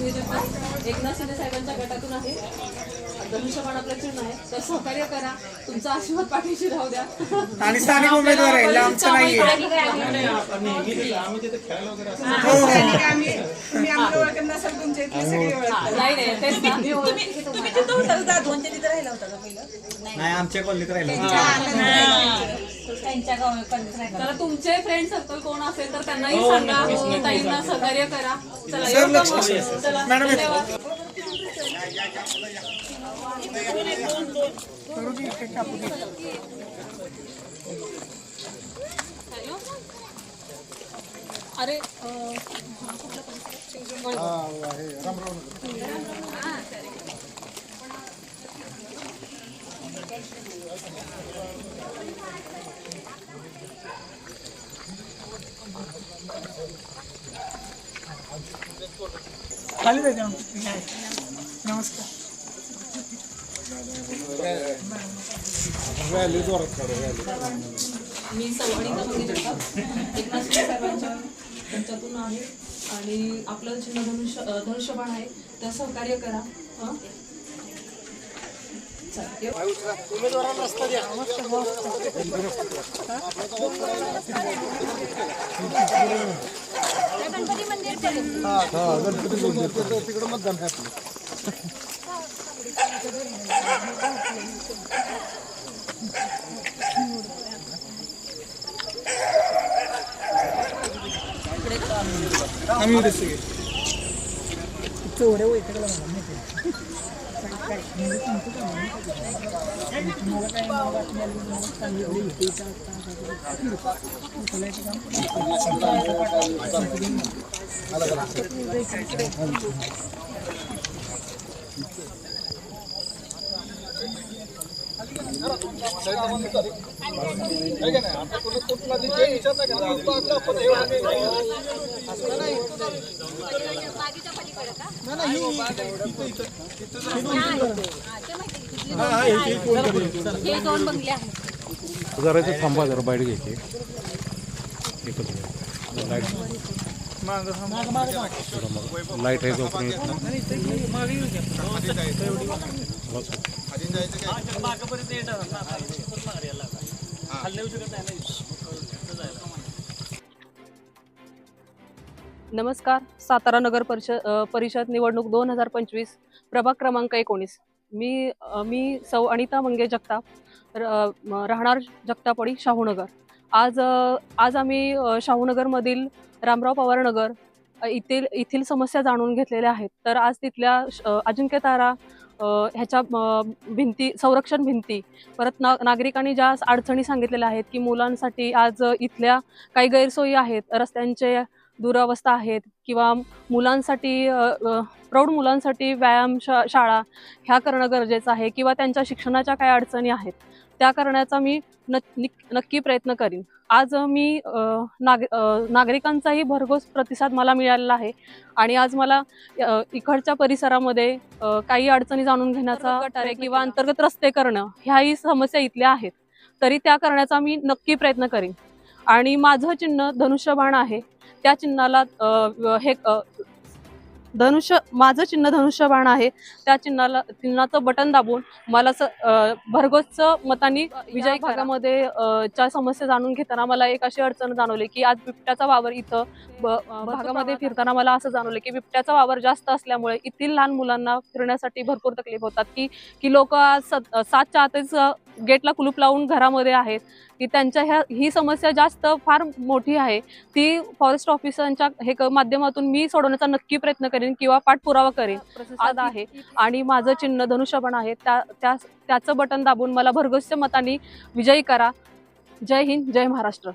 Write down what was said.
एकनाथ शिंदे साहेबांच्या गटातून आहे. धनुष्यबाण आपलं चिन्ह आहे. तर सहकार्य करा. तुमचा आशीर्वाद पाठीशी राहू द्या. आणि स्थानिक उमेदवार आहे लांबचं. नाही नाही तेच ना. मी ओळख- तुम्ही तिथं होता का? दोनच्या तिथं राहिला होता का पहिलं? नाही आमच्या कॉलनीत राहिलं त्यांच्या तर तुमचे फ्रेंड सर्कल कोण असेल तर त्यांनाही सांगा. ताईंना सहकार्य करा. चला येऊ का मग? चला मॅडम. धन्यवाद. अरे खाली जायचं नमस्कार. मी सवाणीचा मंदिर एकनाथ त्यांच्यातून आहे. आणि आपलं चिन्ह धनुष्य धनुष्यबाण आहे. तर सहकार्य करा. हं? आम्ही उद्या सगळे चोऱ्या वैतागला मला माहिती आहे. काय- काय- तुम्हाला काय मला बातमी आली, तुम्हाला सांगितली होती का? उचलायचं काम? हे दोन बंगले आहेत जरा थांबा जरा बाईट घ्यायची लाइट मागं थांब. मागं- लाइट आहे जोपर्यंत मागे येऊ नमस्कार सातारा नगर परिषद परिषद निवडणूक दोन हजार पंचवीस प्रभाग क्रमांक एकोणीस. मी मी सौ अनिता मंगे जगताप र- राहणार जगतापडी शाहूनगर. आज आज आम्ही शाहूनगरमधील रामराव पवार नगर येथील येथील समस्या जाणून घेतलेल्या आहेत. तर आज तिथल्या श- अ, अजिंक्यतारा ह्याच्या भिंती संरक्षण भिंती. परत ना नागरिकांनी ज्या अडचणी सांगितलेल्या आहेत की मुलांसाठी आज इथल्या काही गैरसोयी आहेत रस्त्यांचे दुरावस्था आहेत किंवा मुलांसाठी प्रौढ मुलांसाठी व्यायाम शा शाळा ह्या करणं गरजेचं आहे किंवा त्यांच्या शिक्षणाच्या काही अडचणी आहेत. त्या करण्याचा मी नक- निक- नक्की प्रयत्न करीन. आज मी नाग नागरिकांचाही भरघोस प्रतिसाद मला मिळालेला आहे आणि आज मला इकडच्या परिसरामध्ये काही अडचणी जाणून घेण्याचा गटारे किंवा अंतर्गत रस्ते करणं ह्याही समस्या इथल्या आहेत. तरी त्या करण्याचा मी नक्की प्रयत्न करीन. आणि माझं चिन्ह धनुष्यबाण आहे. त्या चिन्हाला हे धनुष्य माझं चिन्ह धनुष्यबाण आहे. त्या चिन्हाला चिन्हाचं बटन दाबून मला भरघोस मतांनी विजय भागामध्ये च्या समस्या जाणून घेताना मला एक अशी अडचण जाणवली की आज बिबट्याचा वावर इथं भागामध्ये फिरताना मला असं जाणवलं की बिबट्याचा वावर जास्त असल्यामुळे येथील लहान मुलांना फिरण्यासाठी भरपूर तकलीफ होतात की की लोक आज सत- सातच्या आतच गेटला कुलूप लावून घरामध्ये आहेत की त्यांच्या ह्या ही समस्या जास्त फार मोठी आहे. ती फॉरेस्ट ऑफिसरांच्या हे क- माध्यमातून मी सोडवण्याचा नक्की प्रयत्न करेन किंवा पाठपुरावा करेन. आहे. आणि माझं चिन्ह धनुष्यबाण आहे. त्या त्या त्याचं बटन दाबून मला भरघोस मतांनी विजयी करा. जय हिंद जय महाराष्ट्र.